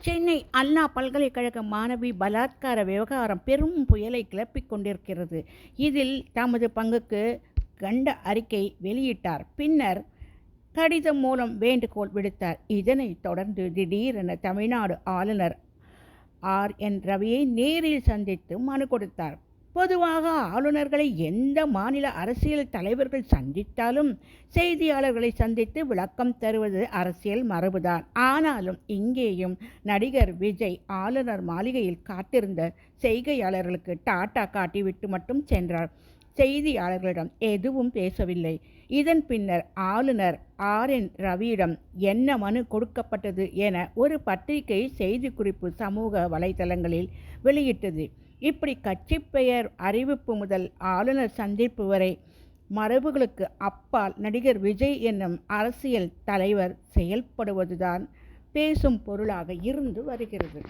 சென்னை அண்ணா பல்கலைக்கழக மாணவி பலாத்கார விவகாரம் பெரும் புயலை கிளப்பிக் கொண்டிருக்கிறது. இதில் தமது பங்குக்கு கண்ட அறிக்கை வெளியிட்டார். பின்னர் கடிதம் மூலம் வேண்டுகோள் விடுத்தார். இதனைத் தொடர்ந்து திடீரென தமிழ்நாடு ஆளுநர் ஆர். என். ரவியை நேரில் சந்தித்து மனு கொடுத்தார். பொதுவாக ஆளுநர்களை எந்த மாநில அரசியல் தலைவர்கள் சந்தித்தாலும் செய்தியாளர்களை சந்தித்து விளக்கம் தருவது அரசியல் மரபுதான். ஆனாலும் இங்கேயும் நடிகர் விஜய் ஆளுநர் மாளிகையில் காத்திருந்த செய்கையாளர்களுக்கு டாட்டா காட்டிவிட்டு மட்டும் சென்றார். செய்தியாளர்களிடம் எதுவும் பேசவில்லை. இதன் பின்னர் ஆளுநர் ஆர். என். ரவியிடம் என்ன மனு கொடுக்கப்பட்டது என ஒரு பத்திரிகை செய்திக்குறிப்பு சமூக வலைதளங்களில் வெளியிட்டது. இப்படி கட்சி பெயர் அறிவிப்பு முதல் ஆளுநர் சந்திப்பு வரை மரபுகளுக்கு அப்பால் நடிகர் விஜய் என்னும் அரசியல் தலைவர் செயல்படுவதுதான் பேசும் பொருளாக இருந்து வருகிறது.